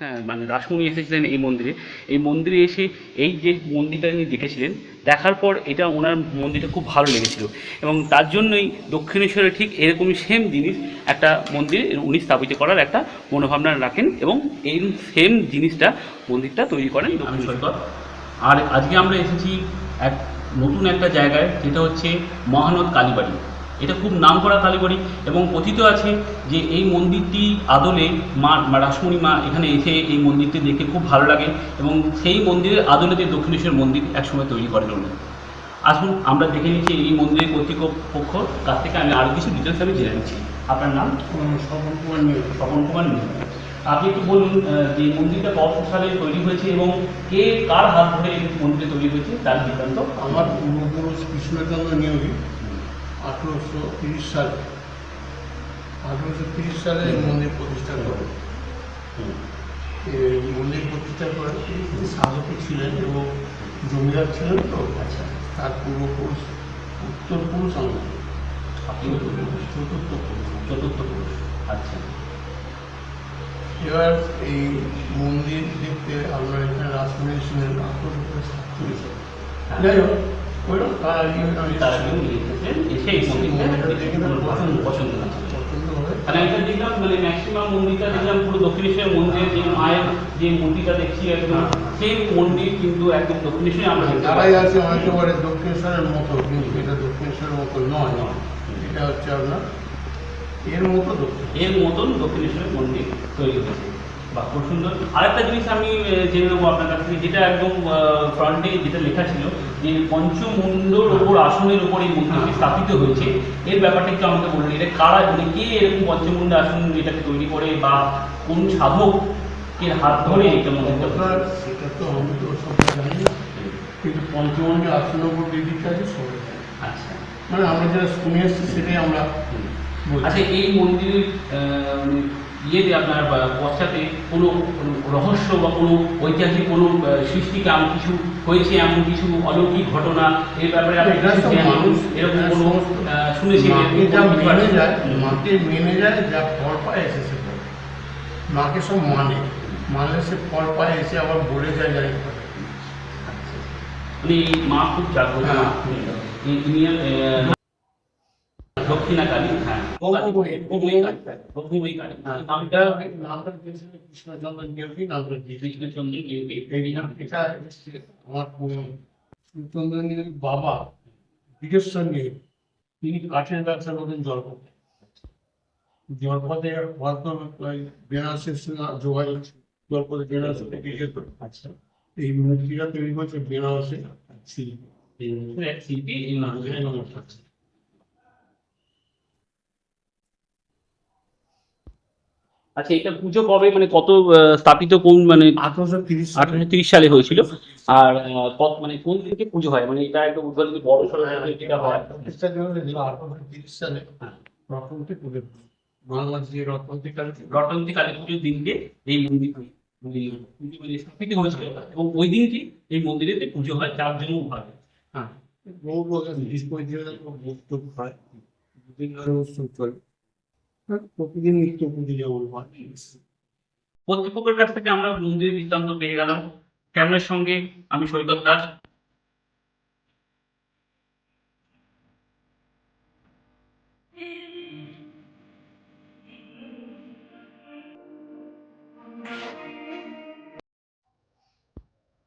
মানে রাসমণি এসেছিলেন এই মন্দিরে। এই মন্দিরে এসে এই যে মন্দিরটা তিনি দেখেছিলেন দেখার পর এটা ওনার মন্দিরটা খুব ভালো লেগেছিল। এবং তার জন্যই দক্ষিণেশ্বরে ঠিক এরকমই সেম জিনিস একটা মন্দির উনি স্থাপিত করার একটা মনোভাবনা রাখেন এবং এই সেম জিনিসটা মন্দিরটা তৈরি করেন আর আজকে আমরা এসেছি এক নতুন একটা জায়গায় যেটা হচ্ছে মহানদ কালীবাড়ি। এটা খুব নামকরা কালীবাড়ি এবং কথিত আছে যে এই মন্দিরটি আদলে মা রাসমণি মা এখানে এসে এই মন্দিরটি দেখে খুব ভালো লাগে এবং সেই মন্দিরের আদলে যে দক্ষিণেশ্বর মন্দির একসময় তৈরি করেন উনি আসুন আমরা দেখে নিচ্ছি এই মন্দিরের কর্তৃপক্ষ কাছ থেকে আমি আরও কিছু ডিটেলস আমি জেনে নিচ্ছি। আপনার নাম? স্বপন কুমার স্বপন কুমার। আপনি একটু বলুন যে মন্দিরটা কত সালে তৈরি হয়েছে এবং কে কার হাত ধরে এই মন্দিরটা তৈরি হয়েছে তার বৃত্তান্ত আমার পূর্বপুরুষ কৃষ্ণচন্দ্র নিয়োগী। আঠেরোশো তিরিশ সালে। আঠেরোশো তিরিশ সালে এই মন্দির প্রতিষ্ঠা করে। মন্দির প্রতিষ্ঠা করে তিনি সাধকই ছিলেন এবং জমিদার ছিলেন তো। আচ্ছা। তার পূর্বপুরুষ উত্তর পুরুষ আমরা চতুর্থ পুরুষ। চতুর্থ পুরুষ। আচ্ছা। এবার এই মন্দির দেখতে আপনার এখানে রাসমণি ছিলেন আঠেরোশো সাতচল্লিশ যাই হোক ওইরকম তার কেউ এসেছেন এসে এই মন্দিরটা পছন্দ পছন্দ হয় মানে দেখলাম মানে ম্যাক্সিমাম মন্দিরটা দেখলাম পুরো দক্ষিণেশ্বর মন্দিরের যে মায়ের যে মূর্তিটা দেখছি একদম সেই মন্দির কিন্তু একদম দক্ষিণেশ্বরে আমরা তারাই। আছে একেবারে দক্ষিণেশ্বরের মতো কিন্তু এটা দক্ষিণেশ্বরের মতো নয় এটা হচ্ছে আপনার এর মতো এর মতন দক্ষিণেশ্বরের মন্দির তৈরি হয়েছে বা খুব সুন্দর। আরেকটা জিনিস আমি জেনে নেব আপনার কাছ থেকে যেটা একদম ফ্রন্টে যেটা লেখা ছিল যে পঞ্চমুণ্ডর ওপর আসনের উপর এই মন্দিরটি স্থাপিত হয়েছে। এর ব্যাপারটা একটু আমাকে বলুন এটা কারা মানে কে এরকম পঞ্চমুণ্ড আসন এটাকে তৈরি করে বা কোন সাধক এর হাত ধরে এটা মন্দিরটা সেটা তো আমি তো সব জানি না। কিন্তু পঞ্চমন্ডি আসনগর দিদিটা আছে সবাই আচ্ছা। মানে আমরা যেটা শুনে এসেছি সেটাই আমরা আচ্ছা এই মন্দিরের আহ, ইয়েতে আপনার পশ্চাতে কোনো রহস্য বা কোনো ঐতিহাসিক কোনো আহ, সৃষ্টিকে এমন কিছু হয়েছে এমন কিছু অলৌকিক ঘটনা এর ব্যাপারে আপনি? মানুষ এরকম কোনো মেনে যায় মাকে মেনে যায় যা ফল পায় এসে সে মাকে সব মানে। মানলে সে ফল পায় এসে আবার বলে যায় মানে মা খুব জাগ্রত। ইনি, আহ, দক্ষিণা কালী হ্যাঁ ভৌগোলিক, ভৌগোলিক কালী। ভৌগোলিক কালী। হ্যাঁ, নামটা এটা নামটা দিয়েছিল কৃষ্ণচন্দ্র নিয়োগী নামটা দিয়েছিল কৃষ্ণচন্দ্র নিয়োগী। এই নাম এটা এসছে আমার কৃষ্ণচন্দ্র নিয়োগী বাবা বীরেশ্বর নিয়োগী তিনি কাঠের ব্যবসা করতেন জলপথে জলপথে হয়তো ওই বেনারসের সঙ্গে যোগাযোগ ছিল। জলপথে বেনারসে থেকে যেত আচ্ছা এই মূর্তিটা তৈরি করছে বেনারসে শিল্পী এই মুহূর্তে এক শিল্পী এই মানুষের আচ্ছা এটা পুজো কবে? মানে কত স্থাপিত কোন মানে আঠারোশো তিরিশ আঠারোশো তিরিশ সালে হয়েছিল। আর কত মানে কোন দিকে পুজো হয়? মানে এটা একটা উদ্বোধন বড় সড়ো যেটা হয়। আঠারোশো তিরিশ সালে। পুজো। বাংলাদেশ যে কালী রটন্তী কালী পুজোর দিনকে এই মন্দির পুজো মানে স্থাপিত হয়েছিল। এবং ওই দিনটি এই মন্দিরেতে পুজো হয় যার জন্য বহু প্রকার ডিসপোজিশন বক্তব্য উৎসব চলে। হ্যাঁ, প্রতিদিন নিত্য পুজো হয় কর্তৃপক্ষের কাছ থেকে আমরা মন্দির বৃত্তান্ত পেয়ে গেলাম। ক্যামেরার সঙ্গে আমি সৈকত দাস।